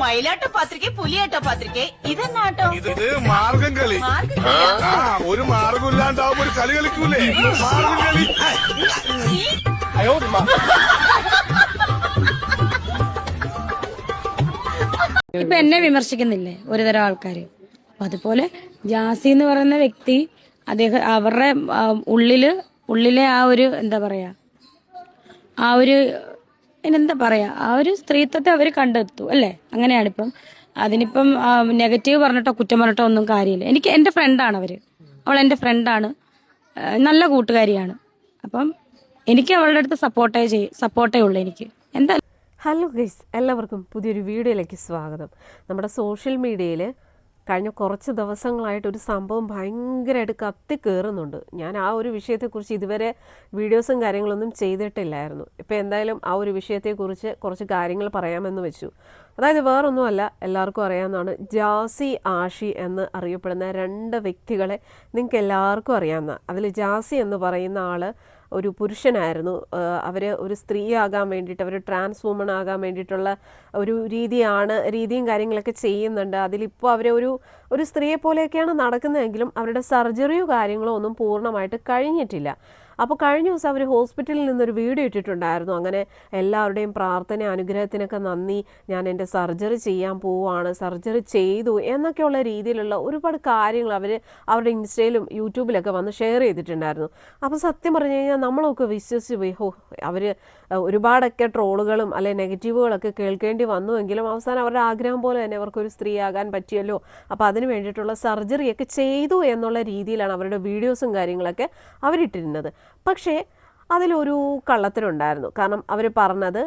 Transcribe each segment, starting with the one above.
മയിലാട്ട പാത്രിക പുലിയാട്ട പാത്രിക ഇതെന്നാട്ടോ? ഇത് മാർഗം കളി. ആ ഒരു മാർഗം ഇല്ലാണ്ടാവുമ്പോ ഒരു കളി കളിക്കൂലേ? മാർഗം കളി. ഇപ്പൊ എന്നെ വിമർശിക്കുന്നില്ലേ ഒരുതരം ആൾക്കാര്? അപ്പൊ അതുപോലെ ജാസി എന്ന് പറയുന്ന വ്യക്തി അദ്ദേഹം അവരുടെ ഉള്ളിൽ ഉള്ളിലെ ആ ഒരു എന്താ പറയാ ആ ഒരു എന്താ പറയാ ആ ഒരു സ്ത്രീത്വത്തെ അവർ കണ്ടെത്തു അല്ലേ? അങ്ങനെയാണ് ഇപ്പം അതിനിപ്പം നെഗറ്റീവ് പറഞ്ഞിട്ടോ കുറ്റം പറഞ്ഞിട്ടോ ഒന്നും കാര്യമില്ല. എനിക്ക് എന്റെ ഫ്രണ്ടാണ് അവർ. അവൾ എന്റെ ഫ്രണ്ടാണ് നല്ല കൂട്ടുകാരിയാണ്. അപ്പം എനിക്ക് അവളുടെ അടുത്ത് സപ്പോർട്ടേ ചെയ് സപ്പോർട്ടേ ഉള്ളൂ എനിക്ക്. എന്താ ഹലോ ഗൈസ് എല്ലാവർക്കും പുതിയൊരു വീഡിയോയിലേക്ക് സ്വാഗതം. നമ്മുടെ സോഷ്യൽ മീഡിയയിൽ കഴിഞ്ഞ കുറച്ച് ദിവസങ്ങളായിട്ട് ഒരു സംഭവം ഭയങ്കരമായിട്ട് കത്തി കയറുന്നുണ്ട് ഞാൻ ആ ഒരു വിഷയത്തെക്കുറിച്ച് ഇതുവരെ വീഡിയോസും കാര്യങ്ങളൊന്നും ചെയ്തിട്ടില്ലായിരുന്നു. ഇപ്പോൾ എന്തായാലും ആ ഒരു വിഷയത്തെക്കുറിച്ച് കുറച്ച് കാര്യങ്ങൾ പറയാമെന്ന് വെച്ചു. അതായത് വേറൊന്നുമല്ല എല്ലാവർക്കും അറിയാവുന്നതാണ്. ജാസി ആഷി എന്ന് അറിയപ്പെടുന്ന രണ്ട് വ്യക്തികളെ നിങ്ങൾക്ക് എല്ലാവർക്കും അറിയാവുന്ന അതിൽ ജാസി എന്ന് പറയുന്ന ആൾ ഒരു പുരുഷനായിരുന്നു. അവർ ഒരു സ്ത്രീ ആകാൻ വേണ്ടിയിട്ട് അവർ ട്രാൻസ് വുമൺ ആകാൻ വേണ്ടിയിട്ടുള്ള ഒരു രീതിയാണ് രീതിയും കാര്യങ്ങളൊക്കെ ചെയ്യുന്നുണ്ട്. അതിലിപ്പോൾ അവരെ ഒരു ഒരു സ്ത്രീയെ പോലെയൊക്കെയാണ് നടക്കുന്നതെങ്കിലും അവരുടെ സർജറിയോ കാര്യങ്ങളോ ഒന്നും പൂർണമായിട്ട് കഴിഞ്ഞിട്ടില്ല. അപ്പോൾ കഴിഞ്ഞ ദിവസം അവർ ഹോസ്പിറ്റലിൽ നിന്നൊരു വീഡിയോ ഇട്ടിട്ടുണ്ടായിരുന്നു. അങ്ങനെ എല്ലാവരുടെയും പ്രാർത്ഥന അനുഗ്രഹത്തിനൊക്കെ നന്ദി. ഞാൻ എന്റെ സർജറി ചെയ്യാൻ പോവുകയാണ് സർജറി ചെയ്തു എന്നൊക്കെയുള്ള രീതിയിലുള്ള ഒരുപാട് കാര്യങ്ങൾ അവർ അവരുടെ ഇൻസ്റ്റയിലും യൂട്യൂബിലൊക്കെ വന്ന് ഷെയർ ചെയ്തിട്ടുണ്ടായിരുന്നു. അപ്പോൾ സത്യം പറഞ്ഞു കഴിഞ്ഞാൽ നമ്മളൊക്കെ വിശ്വസിച്ച് പോയി ഹോ അവർ ഒരുപാടൊക്കെ ട്രോളുകളും അല്ലെ നെഗറ്റീവുകളൊക്കെ കേൾക്കേണ്ടി വന്നുവെങ്കിലും അവസാനം അവരുടെ ആഗ്രഹം പോലെ തന്നെ അവർക്കൊരു സ്ത്രീയാകാൻ പറ്റിയല്ലോ. അപ്പോൾ അതിന് വേണ്ടിയിട്ടുള്ള സർജറിയൊക്കെ ചെയ്തു എന്നുള്ള രീതിയിലാണ് അവരുടെ വീഡിയോസും കാര്യങ്ങളൊക്കെ അവരിട്ടിരുന്നത്. പക്ഷേ അതിലൊരു കള്ളത്തിലുണ്ടായിരുന്നു കാരണം അവർ പറഞ്ഞത്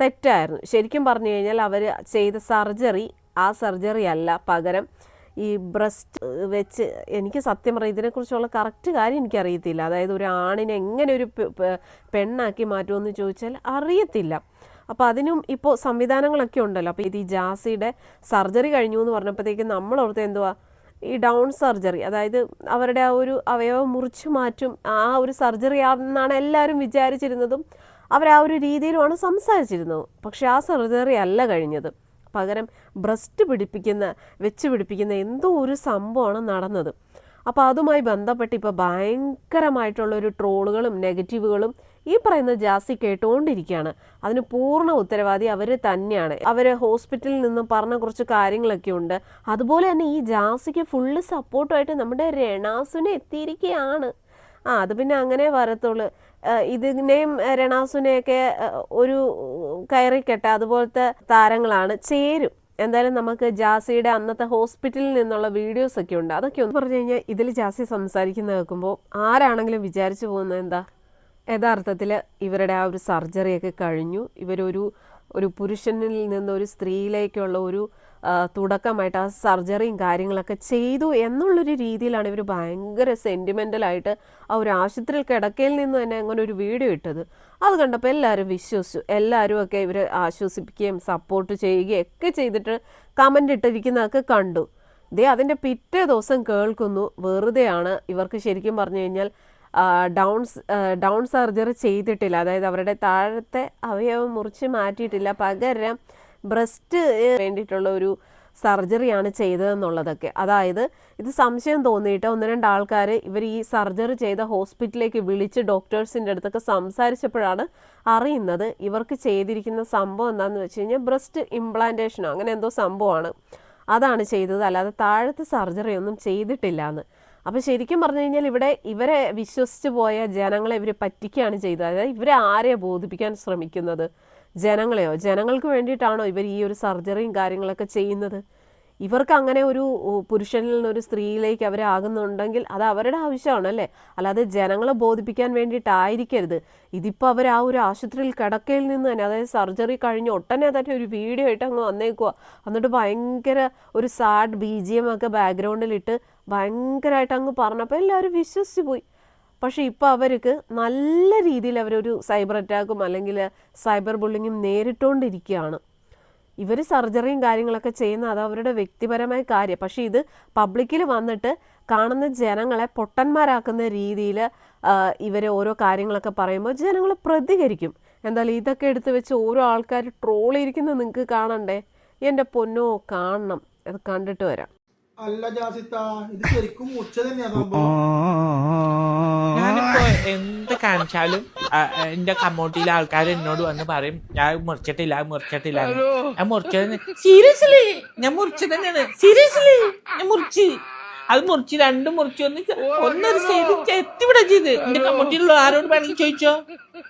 തെറ്റായിരുന്നു. ശരിക്കും പറഞ്ഞു കഴിഞ്ഞാൽ അവർ ചെയ്ത സർജറി ആ സർജറി അല്ല. പകരം ഈ ബ്രസ്റ്റ് വെച്ച് എനിക്ക് സത്യം പറയാം ഇതിനെക്കുറിച്ചുള്ള കറക്റ്റ് കാര്യം എനിക്കറിയത്തില്ല. അതായത് ഒരു ആണിനെ എങ്ങനെ ഒരു പെണ്ണാക്കി മാറ്റുമെന്ന് ചോദിച്ചാൽ അറിയത്തില്ല. അപ്പോൾ അതിനും ഇപ്പോൾ സംവിധാനങ്ങളൊക്കെ ഉണ്ടല്ലോ. അപ്പോൾ ഇത് ഈ ജാസിയുടെ സർജറി കഴിഞ്ഞു എന്ന് പറഞ്ഞപ്പോഴത്തേക്കും നമ്മളോർത്ത് എന്തുവാ? ഈ ഡൗൺ സർജറി അതായത് അവരുടെ ആ ഒരു അവയവം മുറിച്ചു മാറ്റും ആ ഒരു സർജറി ആണെന്നാണ് എല്ലാവരും വിചാരിച്ചിരുന്നതും അവർ ആ ഒരു രീതിയിലുമാണ് സംസാരിച്ചിരുന്നത്. പക്ഷെ ആ സർജറി അല്ല കഴിഞ്ഞത്. പകരം ബ്രസ്റ്റ് പിടിപ്പിക്കുന്ന വെച്ച് പിടിപ്പിക്കുന്ന എന്തോ ഒരു സംഭവമാണ് നടന്നത്. അപ്പോൾ അതുമായി ബന്ധപ്പെട്ട് ഇപ്പോൾ ഭയങ്കരമായിട്ടുള്ള ഒരു ട്രോളുകളും നെഗറ്റീവുകളും ഈ പറയുന്ന ജാസി കേട്ടുകൊണ്ടിരിക്കുകയാണ് അതിന് പൂർണ ഉത്തരവാദി അവർ തന്നെയാണ്. അവർ ഹോസ്പിറ്റലിൽ നിന്ന് പറഞ്ഞ കുറച്ച് കാര്യങ്ങളൊക്കെ ഉണ്ട്. അതുപോലെ തന്നെ ഈ ജാസിക്ക് ഫുള്ള് സപ്പോർട്ടുമായിട്ട് നമ്മുടെ രണാസുനെ എത്തിയിരിക്കുകയാണ്. ആ അത് പിന്നെ അങ്ങനെ വരത്തുള്ളൂ. ഇതിനെയും രണാസുനെയൊക്കെ ഒരു കയറിക്കെട്ട. അതുപോലത്തെ താരങ്ങളാണ്. ചേരും. എന്തായാലും നമുക്ക് ജാസിയുടെ അന്നത്തെ ഹോസ്പിറ്റലിൽ നിന്നുള്ള വീഡിയോസ് ഒക്കെ ഉണ്ട്. അതൊക്കെ ഒന്ന് പറഞ്ഞു കഴിഞ്ഞാൽ ഇതിൽ ജാസി സംസാരിക്കുന്ന കേൾക്കുമ്പോൾ ആരാണെങ്കിലും വിചാരിച്ചു പോകുന്നത് എന്താ? യഥാർത്ഥത്തിൽ ഇവരുടെ ആ ഒരു സർജറിയൊക്കെ കഴിഞ്ഞു. ഇവരൊരു ഒരു പുരുഷനിൽ നിന്ന് ഒരു സ്ത്രീയിലേക്കുള്ള ഒരു തുടക്കമായിട്ട് ആ സർജറിയും കാര്യങ്ങളൊക്കെ ചെയ്തു എന്നുള്ളൊരു രീതിയിലാണ് ഇവർ ഭയങ്കര സെന്റിമെന്റലായിട്ട് ആ ഒരു ആശുപത്രിയിൽ കിടക്കയിൽ നിന്ന് തന്നെ അങ്ങനെ ഒരു വീഡിയോ ഇട്ടത്. അത് കണ്ടപ്പോൾ എല്ലാവരും വിശ്വസിച്ചു. എല്ലാവരും ഒക്കെ ഇവർ ആശ്വസിപ്പിക്കുകയും സപ്പോർട്ട് ചെയ്യുകയും ഒക്കെ ചെയ്തിട്ട് കമന്റ് ഇട്ടിരിക്കുന്നതൊക്കെ കണ്ടു. ദേ അതിന്റെ പിറ്റേ ദിവസം കേൾക്കുന്നു. വെറുതെയാണ്. ഇവർക്ക് ശരിക്കും പറഞ്ഞു കഴിഞ്ഞാൽ ആ, ഡൗൺ ഡൗൺ സർജറി ചെയ്തിട്ടില്ല. അതായത് അവരുടെ താഴത്തെ അവയവം മുറിച്ച് മാറ്റിയിട്ടില്ല. പകരം ബ്രസ്റ്റ് വേണ്ടിയിട്ടുള്ള ഒരു സർജറിയാണ് ചെയ്തതെന്നുള്ളതൊക്കെ. അതായത് ഇത് സംശയം തോന്നിയിട്ട്? ഒന്ന് രണ്ട് ആൾക്കാർ ഇവർ ഈ സർജറി ചെയ്ത ഹോസ്പിറ്റലിലേക്ക് വിളിച്ച് ഡോക്ടേഴ്സിന്റെ അടുത്തൊക്കെ സംസാരിച്ചപ്പോഴാണ് അറിയുന്നത് ഇവർക്ക് ചെയ്തിരിക്കുന്ന സംഭവം എന്താണെന്ന് വെച്ച് കഴിഞ്ഞാൽ ബ്രസ്റ്റ് ഇംപ്ലാന്റേഷനോ അങ്ങനെ എന്തോ സംഭവമാണ്. അതാണ് ചെയ്തത്. അല്ലാതെ താഴത്തെ സർജറി ഒന്നും ചെയ്തിട്ടില്ല എന്ന് അപ്പോൾ ശരിക്കും പറഞ്ഞു കഴിഞ്ഞാൽ ഇവിടെ ഇവരെ വിശ്വസിച്ച് പോയ ജനങ്ങളെ ഇവർ പറ്റിക്കുകയാണ് ചെയ്തത്. അതായത് ഇവരെ ആരെയാണ് ബോധിപ്പിക്കാൻ ശ്രമിക്കുന്നത്? ജനങ്ങളെയോ? ജനങ്ങൾക്ക് വേണ്ടിയിട്ടാണോ ഇവർ ഈ ഒരു സർജറിയും കാര്യങ്ങളൊക്കെ ചെയ്യുന്നത്? ഇവർക്ക് അങ്ങനെ ഒരു പുരുഷനിൽ നിന്ന് ഒരു സ്ത്രീയിലേക്ക് അവരാകുന്നുണ്ടെങ്കിൽ അത് അവരുടെ ആവശ്യമാണ് അല്ലേ? അല്ലാതെ ജനങ്ങളെ ബോധിപ്പിക്കാൻ വേണ്ടിയിട്ടായിരിക്കരുത്. ഇതിപ്പോൾ അവർ ആ ഒരു ആശുപത്രിയിൽ കിടക്കയിൽ നിന്ന് തന്നെ അതായത് സർജറി കഴിഞ്ഞ് ഒട്ടനെ തന്നെ ഒരു വീഡിയോ ആയിട്ട് അങ്ങ് വന്നേക്കുക എന്നിട്ട് ഭയങ്കര ഒരു സാഡ് ബി ജി എം ഒക്കെ ബാക്ക്ഗ്രൗണ്ടിലിട്ട് ഭയങ്കരമായിട്ട് അങ്ങ് പറഞ്ഞപ്പോൾ എല്ലാവരും വിശ്വസിച്ച് പോയി. പക്ഷേ ഇപ്പോൾ അവർക്ക് നല്ല രീതിയിൽ അവരൊരു സൈബർ അറ്റാക്കും അല്ലെങ്കിൽ സൈബർ ബുള്ളിങ്ങും നേരിട്ടുകൊണ്ടിരിക്കുകയാണ് ഇവർ സർജറിയും കാര്യങ്ങളൊക്കെ ചെയ്യുന്ന അത് അവരുടെ വ്യക്തിപരമായ കാര്യം. പക്ഷേ ഇത് പബ്ലിക്കിൽ വന്നിട്ട് കാണുന്ന ജനങ്ങളെ പൊട്ടന്മാരാക്കുന്ന രീതിയിൽ ഇവർ ഓരോ കാര്യങ്ങളൊക്കെ പറയുമ്പോൾ ജനങ്ങൾ പ്രതികരിക്കും. എന്തായാലും ഇതൊക്കെ എടുത്ത് വെച്ച് ഓരോ ആൾക്കാർ ട്രോൾ ഇരിക്കുന്നത് നിങ്ങൾക്ക് കാണണ്ടേ? എന്റെ പൊന്നോ കാണണം. അത് കണ്ടിട്ട് വരാം. അല്ല ജാസിത്ത ഇത് ശരിക്കും ഉച്ച തന്നെയാ സംഭവം. ഞാനിപ്പോ എന്ത് കാണിച്ചാലും എന്റെ കമ്മോട്ടിയിലെ ആൾക്കാർ എന്നോട് വന്ന് പറയും ഞാൻ മുറിച്ചിട്ടില്ല മുറിച്ചിട്ടില്ല എന്ന്." ഞാൻ മുറിച്ചത് സീരിയസ്ലി ഞാൻ മുറിച്ചു തന്നെയാണ്. സീരിയസ്ലി ഞാൻ മുറിച്ച്. അത് മുറിച്ച് രണ്ടും മുറിച്ച് ഒന്ന് ഒന്നൊരു സൈഡ് എത്തിവിടെ ചെയ്ത്. എന്റെ കമ്മിറ്റിയിലുള്ള ആരോട് വേണമെങ്കിൽ ചോദിച്ചോ?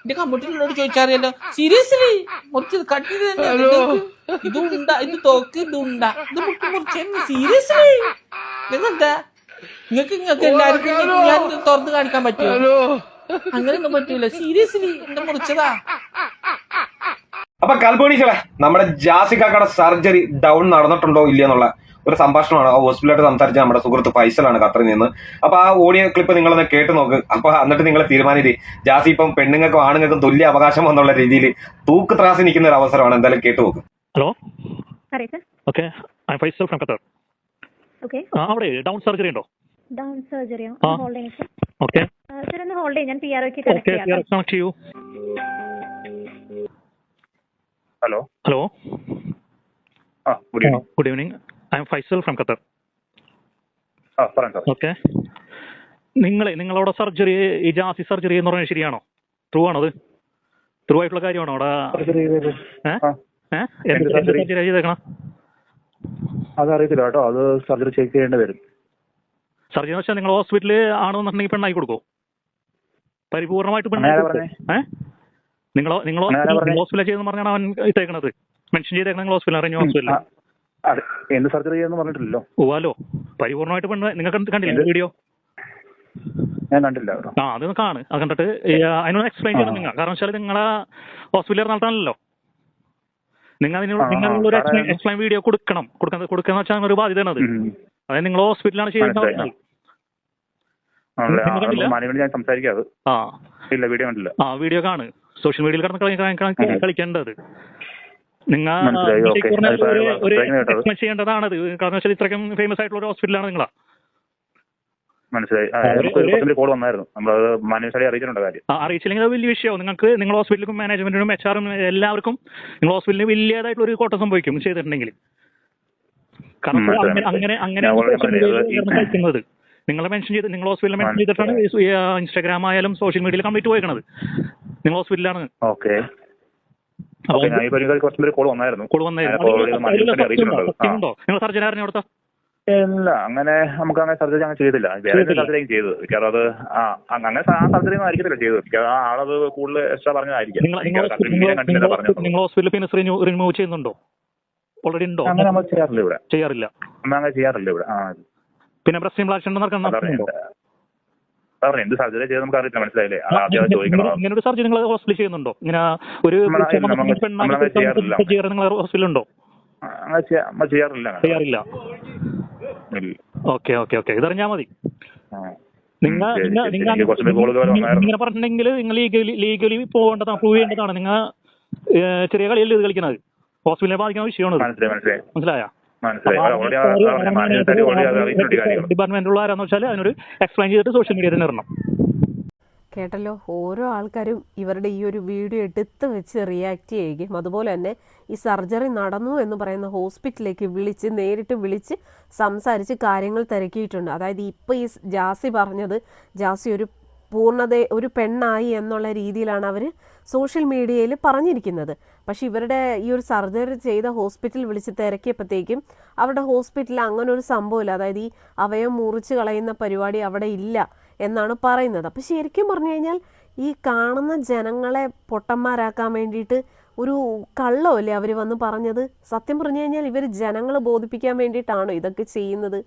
എന്റെ കമ്മിറ്റിയിലുള്ളവരോട് ചോദിച്ചറിയാലോ സീരിയസ്ലി. മുറിച്ചത് കട്ട് ചെയ്ത് ഇതുണ്ട ഇത് ഉണ്ട ഇത് തോക്ക് ഇത് ഉണ്ട. ഇത് മുട്ടി മുറിച്ച സീരിയസ്ലി. നിങ്ങെന്താ നിങ്ങൾക്ക് നിങ്ങൾക്ക് എല്ലാവർക്കും ഞാൻ തുറന്ന് കാണിക്കാൻ പറ്റുമോ? അങ്ങനെയൊന്നും പറ്റൂല. സീരിയസ്ലി. എന്റെ മുറിച്ചതാ. അപ്പൊ കൽപ്പണീശളെ നമ്മുടെ ജാസിക്കാക്കയുടെ സർജറി ഡൗൺ നടന്നിട്ടുണ്ടോ ഇല്ലയെന്നുള്ള ഒരു സംഭാഷണമാണ്. ആ ഹോസ്പിറ്റലായിട്ട് സംസാരിച്ച നമ്മുടെ സുഹൃത്ത് ഫൈസലാണ് ഖത്തറിൽ നിന്ന്. അപ്പൊ ആ ഓഡിയോ ക്ലിപ്പ് നിങ്ങളൊന്ന് കേട്ട് നോക്ക്. അപ്പൊ എന്നിട്ട് നിങ്ങൾ തീരുമാനിച്ച് ജാസി ഇപ്പം പെണ്ണുങ്ങൾക്കും ആണുങ്ങൾക്കും തുല്യ അവകാശം എന്നുള്ള രീതിയിൽ തൂക്ക് ത്രാസി നിൽക്കുന്ന ഒരു അവസരമാണ്. എന്തായാലും കേട്ട് നോക്ക്. ഹലോ? പറയൂ sir. Okay. I Faisal from Qatar. Okay. ആ, അവിടെ ഡൗൺ സർജറി ഉണ്ടോ? ഡൗൺ സർജറിയോ ആ. ഹോൾഡ് ചെയ്യും സർ ഓക്കെ. സർ ഒന്ന് ഹോൾഡ് ചെയ്യും. ഞാൻ പി ആർ ഒക്ക് കണക്ട് ചെയ്യാം. ഹലോ ഹലോ ആ good evening good evening I'm Faisal from Qatar okay നിങ്ങൾ നിങ്ങളവിടെ സർജറി ഇജാസി ജാസി സർജറി എന്ന് പറഞ്ഞാൽ ശരിയാണോ? ട്രൂ ആണോ അത്? ട്രൂ ആയിട്ടുള്ള കാര്യമാണോ അവിടെ? സർജറി ചെയ്തേക്കണം? അത് അറിയത്തില്ല കേട്ടോ. അത് സർജറി ചെക്ക് ചെയ്യേണ്ടി വരും. സർജറി വെച്ചാൽ നിങ്ങൾ ഹോസ്പിറ്റലിൽ ആണെന്നുണ്ടെങ്കിൽ പെണ്ണായി കൊടുക്കോ? പരിപൂർണമായിട്ട് പെണ്ണായി ആരാ നിങ്ങളോ നിങ്ങളോ ഹോസ്പിറ്റലിൽ ചെയ്തെന്ന് പറഞ്ഞാണ് അവൻ ഇട്ടേക്കണത്. മെൻഷൻ ചെയ്തേക്കണം ഹോസ്പിറ്റലിൽ ഹോസ്പിറ്റൽ അറിഞ്ഞു അതെ എന്ത് സർജറി ചെയ്യുന്നു പറഞ്ഞിട്ടില്ലല്ലോ. ഓവാലോ പരിപൂർണമായിട്ട് പെണ്ണ് നിങ്ങൾ കണ്ടില്ല വീഡിയോ? ഞാൻ കണ്ടില്ല ആ അത് കാണ് അത് കണ്ടിട്ട് അതിനോട് എക്സ്പ്ലെയിൻ ചെയ്യണം നിങ്ങൾ. കാരണം വെച്ചാൽ നിങ്ങളെ ഹോസ്പിറ്റലിൽ നടത്താനല്ലോ നിങ്ങൾ അതിനുള്ള നിങ്ങൾ ഒരു എക്സ്പ്ലെയിൻ വീഡിയോ കൊടുക്കണം. കൊടുക്കുന്നത് കൊടുക്കുന്ന വെച്ചാൽ ഒരു ബാധ്യതയാണ് അത്. അതായത് നിങ്ങൾ ഹോസ്പിറ്റലാണ് ചെയ്യുന്നത്? ആ, വീഡിയോ കണ്ടില്ല. ആ വീഡിയോ കാണ്. സോഷ്യൽ മീഡിയയിൽ കിടന്ന് കളി- കളി- കളി- കളിക്കേണ്ടത്. നിങ്ങൾ ചെയ്യേണ്ടതാണ് ചെയ്യേണ്ടതാണത് കാരണം വെച്ചാൽ ഇത്രയ്ക്കും ഫേമസ് ആയിട്ടുള്ള ഒരു ഹോസ്പിറ്റലാണ് നിങ്ങളാ. മനസ്സിലായി. കോൾ വന്നായിരുന്നു. അറിയിച്ചിട്ടുണ്ട് കാര്യം. ആ, അറിയിച്ചില്ലെങ്കിൽ അത് വലിയ വിഷയമാവും. നിങ്ങൾക്ക് നിങ്ങൾ ഹോസ്പിറ്റലിലും മാനേജ്മെന്റിനും എച്ച് ആറും എല്ലാവർക്കും നിങ്ങൾ ഹോസ്പിറ്റലിന് വലിയതായിട്ടുള്ള ഒരു കോട്ടം സംഭവിക്കും ചെയ്തിട്ടുണ്ടെങ്കിൽ. കാരണം അങ്ങനെ അങ്ങനെ നിങ്ങൾ മെൻഷൻ ചെയ്ത് നിങ്ങൾ ഹോസ്പിറ്റലിൽ മെൻഷൻ ചെയ്തിട്ടാണ് ഇൻസ്റ്റാഗ്രാം ആയാലും സോഷ്യൽ മീഡിയയിൽ കംപ്ലീറ്റ് പോയിക്കണത്. നിങ്ങൾ ഹോസ്പിറ്റലിലാണ് ഓക്കെ അപ്പോൾ ഓക്കെ ഞാൻ ഇപ്പൊ എനിക്ക് കുറച്ചൊരു കോൾ വന്നായിരുന്നു. കോൾ വന്നായിരുന്നു. നിങ്ങൾ ഇല്ല അങ്ങനെ നമുക്ക് അങ്ങനെ സർജറി അങ്ങനെ ചെയ്തില്ല. വേറെ. സർജറിയും ചെയ്തു മിക്കവാറും അത് ആ അങ്ങനെ ആ സർജറി ഒന്നും ആയിരിക്കത്തില്ല ചെയ്തത്. മിക്കവാറും ആ ആളത് കൂടുതൽ എക്സ്ട്രാ പറഞ്ഞതായിരിക്കും. നിങ്ങൾ ഹോസ്പിറ്റലിൽ പിന്നെ റിമൂവ് ചെയ്യുന്നുണ്ടോ? ഓൾറെഡി ഉണ്ടോ? അങ്ങനെ നമ്മൾ ചെയ്യാറില്ല ഇവിടെ. ചെയ്യാറില്ല. അങ്ങനെ ചെയ്യാറില്ല ഇവിടെ. ആ. പിന്നെ ബ്രസ്റ്റ് ഇംപ്ലാന്റ് നടക്കാൻ സാറിന് എന്ത് സർജറി ചെയ്ത് നമുക്ക് അറിയില്ല മനസ്സിലായില്ലേ? ആദ്യം ചോദിക്കണം ഇങ്ങനെ- ഇങ്ങനെ ഒരു സർജറി നിങ്ങൾ ഹോസ്പിറ്റലിൽ ചെയ്യുന്നുണ്ടോ? ഇങ്ങനെ ഒരു നിങ്ങൾ ഹോസ്പിറ്റലുണ്ടോ ചെയ്യാറില്ല ചെയ്യാറില്ല. Okay okay okay. ഇതറിഞ്ഞാൽ മതി. നിങ്ങൾ ഇങ്ങനെ പറഞ്ഞിട്ടുണ്ടെങ്കിൽ നിങ്ങൾ ലീഗലി പോകേണ്ടതാണ് പ്രൂവ് ചെയ്യേണ്ടതാണ്. നിങ്ങൾ ചെറിയ കളിയല്ലേ ഇത് കളിക്കുന്നത് ഹോസ്പിറ്റലിനെ ബാധിക്കുന്ന വിഷയമാണ് മനസ്സിലായി? മനസ്സിലായി. മനസ്സിലായ മനസ്സിലായി അത് already ആ- ആ മാനേജ്മെന്റ് already അത് അറിയിച്ചിട്ടുണ്ട് ഈ കാര്യങ്ങൾ ഡിപ്പാർട്ട്മെന്റിലുള്ള വെച്ചാൽ അതിനൊരു എക്സ്പ്ലെയിൻ ചെയ്തിട്ട് സോഷ്യൽ മീഡിയ തന്നെ ഇടണം. കേട്ടല്ലോ ഓരോ ആൾക്കാരും ഇവരുടെ ഈ ഒരു വീഡിയോ എടുത്ത് വെച്ച് റിയാക്ട് ചെയ്യുകയും അതുപോലെ തന്നെ ഈ സർജറി നടന്നു എന്ന് പറയുന്ന ഹോസ്പിറ്റലിലേക്ക് വിളിച്ച് നേരിട്ട് വിളിച്ച് സംസാരിച്ച് കാര്യങ്ങൾ തിരക്കിയിട്ടുണ്ട്. അതായത് ഇപ്പോൾ ഈ ജാസി പറഞ്ഞത് ജാസി ഒരു പൂർണത ഒരു പെണ്ണായി എന്നുള്ള രീതിയിലാണ് അവർ സോഷ്യൽ മീഡിയയിൽ പറഞ്ഞിരിക്കുന്നത്. പക്ഷേ ഇവരുടെ ഈ ഒരു സർജറി ചെയ്ത ഹോസ്പിറ്റൽ വിളിച്ച് തിരക്കിയപ്പോഴത്തേക്കും അവരുടെ ഹോസ്പിറ്റലിൽ അങ്ങനെ ഒരു സംഭവമില്ല. അതായത് ഈ അവയം മുറിച്ച് കളയുന്ന പരിപാടി അവിടെ ഇല്ല എന്നാണ് പറയുന്നത്. അപ്പോൾ ശരിക്കും പറഞ്ഞു കഴിഞ്ഞാൽ ഈ കാണുന്ന ജനങ്ങളെ പൊട്ടന്മാരാക്കാൻ വേണ്ടിയിട്ട് ഒരു കള്ളമല്ലേ അവർ വന്ന് പറഞ്ഞത്? സത്യം പറഞ്ഞു കഴിഞ്ഞാൽ ഇവർ ജനങ്ങളെ ബോധിപ്പിക്കാൻ വേണ്ടിയിട്ടാണോ ഇതൊക്കെ ചെയ്യുന്നത്?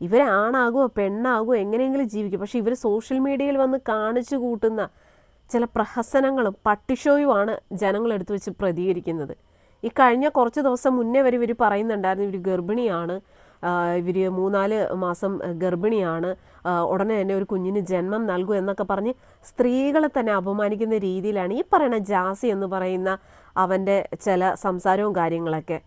ഇവരാണാകുമോ പെണ്ണാകുമോ എങ്ങനെയെങ്കിലും ജീവിക്കും. പക്ഷേ ഇവർ സോഷ്യൽ മീഡിയയിൽ വന്ന് കാണിച്ചു കൂട്ടുന്ന ചില പ്രഹസനങ്ങളും പട്ടിഷോയുമാണ് ജനങ്ങൾ എടുത്തു വെച്ച് പ്രതികരിക്കുന്നത്. ഈ കഴിഞ്ഞ കുറച്ച് ദിവസം മുന്നേ വരെ ഇവർ പറയുന്നുണ്ടായിരുന്നു ഇവർ ഗർഭിണിയാണ് ഇവർ മൂന്നാൽ മാസം ഗർഭിണിയാണ് ഉടനെ തന്നെ ഒരു കുഞ്ഞിന് ജന്മം നൽകും എന്നൊക്കെ പറഞ്ഞ് സ്ത്രീകളെ തന്നെ അപമാനിക്കുന്ന രീതിയിലാണ് ഈ പറയുന്ന ജാസി എന്ന് പറയുന്ന അവന്റെ ചില സംസാരവും കാര്യങ്ങളൊക്കെ.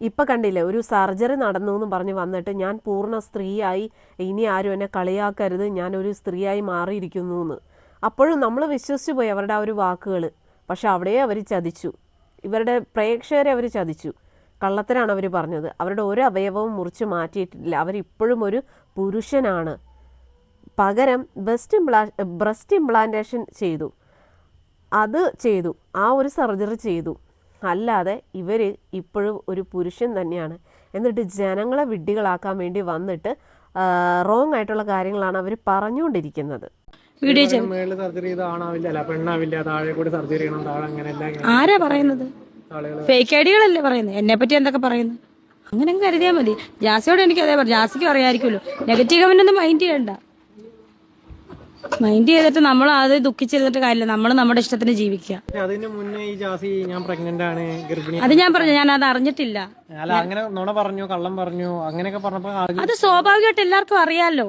ഇപ്പം കണ്ടില്ലേ ഒരു സർജറി നടന്നു എന്ന് പറഞ്ഞ് വന്നിട്ട് ഞാൻ പൂർണ സ്ത്രീയായി ഇനി ആരും എന്നെ കളിയാക്കരുത് ഞാനൊരു സ്ത്രീയായി മാറിയിരിക്കുന്നു എന്ന്. അപ്പോഴും നമ്മൾ വിശ്വസിച്ചു പോയി അവരുടെ ആ ഒരു വാക്കുകൾ പക്ഷെ അവിടെ അവർ ചതിച്ചു. ഇവരുടെ പ്രേക്ഷകരെ അവർ ചതിച്ചു. കള്ളത്തരാണ് അവർ പറഞ്ഞത്. അവരുടെ ഒരു അവയവവും മുറിച്ച് മാറ്റിയിട്ടില്ല. അവരിപ്പോഴും ഒരു പുരുഷനാണ്. പകരം ബെസ്റ്റ് ഇംപ്ലാ ബ്രസ്റ്റ് ഇംപ്ലാന്റേഷൻ ചെയ്തു. അത് ചെയ്തു. ആ ഒരു സർജറി ചെയ്തു. അല്ലാതെ ഇവർ ഇപ്പോഴും ഒരു പുരുഷൻ തന്നെയാണ്. എന്നിട്ട് ജനങ്ങളെ വിഡ്ഢികളാക്കാൻ വേണ്ടി വന്നിട്ട് റോങ് ആയിട്ടുള്ള കാര്യങ്ങളാണ് അവർ പറഞ്ഞുകൊണ്ടിരിക്കുന്നത്. വീഡിയോ എല്ലാം ആരാ പറയുന്നത്? ഫേക്ക് ഐഡികളല്ലേ പറയുന്നത്? എന്നെ പറ്റി എന്തൊക്കെ പറയുന്നു അങ്ങനെ കരുതിയാ കരുതിയാൽ മതി. ജാസിയോട് എനിക്ക് അതേ പറഞ്ഞു ജാസിക്ക് അറിയാമായിരിക്കുമല്ലോ നെഗറ്റീവ് കമന്റ് ഒന്നും മൈൻഡ് ചെയ്യണ്ട. മൈൻഡ് ചെയ്തിട്ട് നമ്മൾ അത് ദുഃഖിച്ചിരുന്നിട്ട് കാര്യമില്ല. നമ്മൾ നമ്മുടെ ഇഷ്ടത്തിന് ജീവിക്കുക. അതിന് മുന്നേ ഈ ജാസി ഞാൻ പ്രഗ്നന്റ് ആണ് ഗർഭിണി അത് ഞാൻ പറഞ്ഞു ഞാൻ അത് അറിഞ്ഞിട്ടില്ല. അല്ല അങ്ങനെ നുണ പറഞ്ഞു കള്ളം പറഞ്ഞു അങ്ങനെയൊക്കെ പറഞ്ഞപ്പോ അത് സ്വാഭാവികമായിട്ട് എല്ലാവർക്കും അറിയാലോ.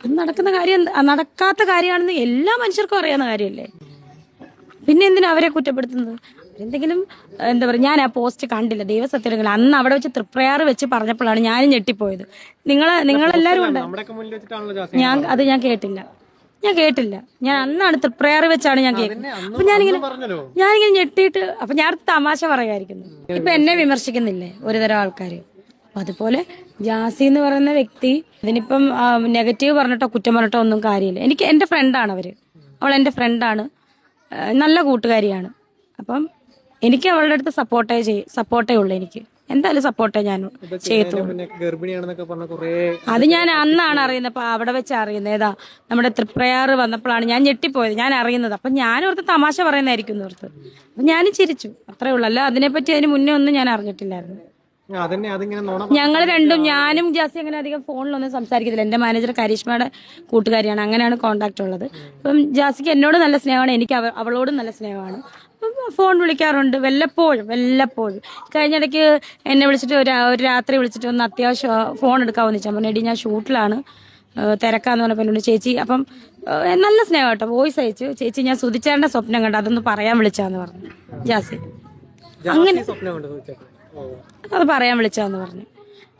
അത് നടക്കുന്ന കാര്യം നടക്കാത്ത കാര്യമാണെന്ന് എല്ലാ മനുഷ്യർക്കും അറിയാവുന്ന കാര്യമല്ലേ? പിന്നെ എന്തിനാ അവരെ കുറ്റപ്പെടുത്തുന്നത്? എന്തെങ്കിലും എന്താ പറയുക ഞാൻ ആ പോസ്റ്റ് കണ്ടില്ല ദൈവസത്യങ്ങൾ അന്ന് അവിടെ വെച്ച് തൃപ്രയാറ് വെച്ച് പറഞ്ഞപ്പോഴാണ് ഞാനും ഞെട്ടിപ്പോയത്. നിങ്ങൾ നിങ്ങളെല്ലാവരും ഉണ്ട്. ഞാൻ അത് ഞാൻ കേട്ടില്ല. ഞാൻ കേട്ടില്ല. ഞാൻ അന്നാണ് തൃപ്രയാറ് വെച്ചാണ് ഞാൻ കേൾക്കുന്നത് അപ്പൊ ഞാനിങ്ങനെ ഞാനിങ്ങനെ ഞെട്ടിയിട്ട് അപ്പൊ ഞാൻ തമാശ പറയായിരിക്കുന്നു ഇപ്പൊ എന്നെ വിമർശിക്കുന്നില്ലേ? ഒരുതരം ആൾക്കാര്. അപ്പൊ അതുപോലെ ജാസി എന്ന് പറയുന്ന വ്യക്തി അതിനിപ്പം നെഗറ്റീവ് പറഞ്ഞിട്ടോ കുറ്റം പറഞ്ഞിട്ടോ ഒന്നും കാര്യമില്ല. എനിക്ക് എന്റെ ഫ്രണ്ടാണ് അവർ. അവൾ എന്റെ ഫ്രണ്ടാണ് നല്ല കൂട്ടുകാരിയാണ്. അപ്പം എനിക്ക് അവളുടെ അടുത്ത് സപ്പോർട്ടേ ചെയ് സപ്പോർട്ടേ ഉള്ളൂ എനിക്ക്. എന്തായാലും സപ്പോർട്ടേ ഞാൻ ചെയ്യത്തുള്ളൂ. അത് ഞാൻ അന്നാണ് അറിയുന്നത്. അപ്പൊ അവിടെ വെച്ച് അറിയുന്നത്. ഏതാ നമ്മുടെ തൃപ്രയാറ് വന്നപ്പോഴാണ് ഞാൻ ഞെട്ടിപ്പോയത്. ഞാൻ അറിയുന്നത്. അപ്പൊ ഞാൻ ഓർത്ത് തമാശ പറയുന്നതായിരിക്കും ഓർത്ത് അപ്പൊ ഞാൻ ചിരിച്ചു. അത്രേ ഉള്ളൂ. അല്ല അതിനെപ്പറ്റി അതിന് മുന്നേ ഒന്നും ഞാൻ അറിഞ്ഞിട്ടില്ലായിരുന്നു. ഞങ്ങൾ രണ്ടും ഞാനും ജാസി അങ്ങനെ അധികം ഫോണിലൊന്നും സംസാരിക്കത്തില്ല. എന്റെ മാനേജർ കരീഷ്മയുടെ കൂട്ടുകാരിയാണ്. അങ്ങനെയാണ് കോണ്ടാക്ട് ഉള്ളത്. അപ്പം ജാസിക്ക് എന്നോട് നല്ല സ്നേഹമാണ് എനിക്ക് അവളോടും നല്ല സ്നേഹമാണ്. ഫോൺ വിളിക്കാറുണ്ട്. വല്ലപ്പോഴും വല്ലപ്പോഴും. കഴിഞ്ഞിടയ്ക്ക് എന്നെ വിളിച്ചിട്ട് ഒരു ഒരു രാത്രി വിളിച്ചിട്ട് ഒന്ന് അത്യാവശ്യം ഫോൺ എടുക്കാമെന്ന് വെച്ചാൽ പറഞ്ഞു എടി ഞാൻ ഷൂട്ടിലാണ്. തിരക്കാന്ന് പറഞ്ഞപ്പോൾ ചേച്ചി അപ്പം നല്ല സ്നേഹം കേട്ടോ വോയിസ് അയച്ചു. ചേച്ചി ഞാൻ സുധിച്ചേണ്ട സ്വപ്നം കണ്ടു. അതൊന്ന് പറയാൻ വിളിച്ചാന്ന് പറഞ്ഞു. ജാസി. അങ്ങനെ സ്വപ്നം കൊണ്ട് അത് പറയാൻ വിളിച്ചാന്ന് പറഞ്ഞു.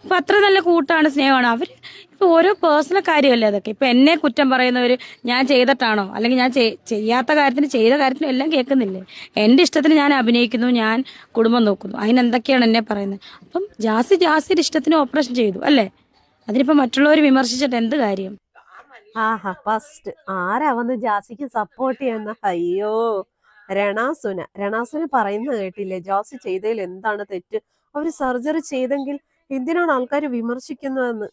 അപ്പൊ അത്ര നല്ല കൂട്ടാണ് സ്നേഹമാണ്. അവർ ഇപ്പൊ ഓരോ പേഴ്സണൽ കാര്യമല്ലേ അതൊക്കെ? ഇപ്പൊ എന്നെ കുറ്റം പറയുന്നവര് ഞാൻ ചെയ്തിട്ടാണോ? അല്ലെങ്കിൽ ഞാൻ ചെയ്യാത്ത കാര്യത്തിന് ചെയ്ത കാര്യത്തിനും എല്ലാം കേൾക്കുന്നില്ലേ? എന്റെ ഇഷ്ടത്തിന് ഞാൻ അഭിനയിക്കുന്നു ഞാൻ കുടുംബം നോക്കുന്നു. അതിനെന്തൊക്കെയാണ് എന്നെ പറയുന്നത്? അപ്പം ജാസി ജാസിയുടെ ഇഷ്ടത്തിന് ഓപ്പറേഷൻ ചെയ്തു അല്ലേ? അതിനിപ്പോ മറ്റുള്ളവർ വിമർശിച്ചിട്ട് എന്ത് കാര്യം? ആഹാ ഫസ്റ്റ് ആരാ വന്ന് ജാസിക്ക് സപ്പോർട്ട് ചെയ്യുന്ന? അയ്യോ. രണാസുന. രണാസുന പറയുന്നത് കേട്ടില്ലേ? ജോസ് ചെയ്തതിൽ എന്താണ് തെറ്റ്? അവർ സർജറി ചെയ്തെങ്കിൽ എന്തിനാണ് ആൾക്കാർ വിമർശിക്കുന്നതെന്ന്?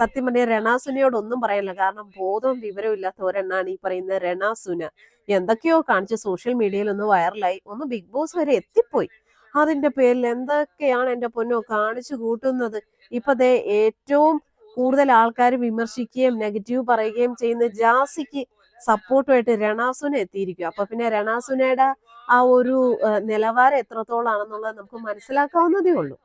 സത്യം പറഞ്ഞ രണാസുനയോട് ഒന്നും പറയാനില്ല. കാരണം ബോധവും വിവരവും ഇല്ലാത്ത ഒരെണ്ണാണ് ഈ പറയുന്ന രണാസുന. എന്തൊക്കെയോ കാണിച്ച് സോഷ്യൽ മീഡിയയിൽ ഒന്ന് വൈറലായി. ഒന്ന് ബിഗ് ബോസ് വരെ എത്തിപ്പോയി. അതിന്റെ പേരിൽ എന്തൊക്കെയാണ് എന്റെ പൊന്നോ കാണിച്ചു കൂട്ടുന്നത്? ഇപ്പൊ ദേ ഏറ്റവും കൂടുതൽ ആൾക്കാർ വിമർശിക്കുകയും നെഗറ്റീവ് പറയുകയും ചെയ്യുന്ന ജാസിക്ക് സപ്പോർട്ടുമായിട്ട് രണാസുന എത്തിയിരിക്കും അപ്പൊ പിന്നെ രണാസുനയുടെ ആ ഒരു നിലവാരം എത്രത്തോളാണെന്നുള്ളത് നമുക്ക് മനസ്സിലാക്കാവുന്നതേ ഉള്ളൂ.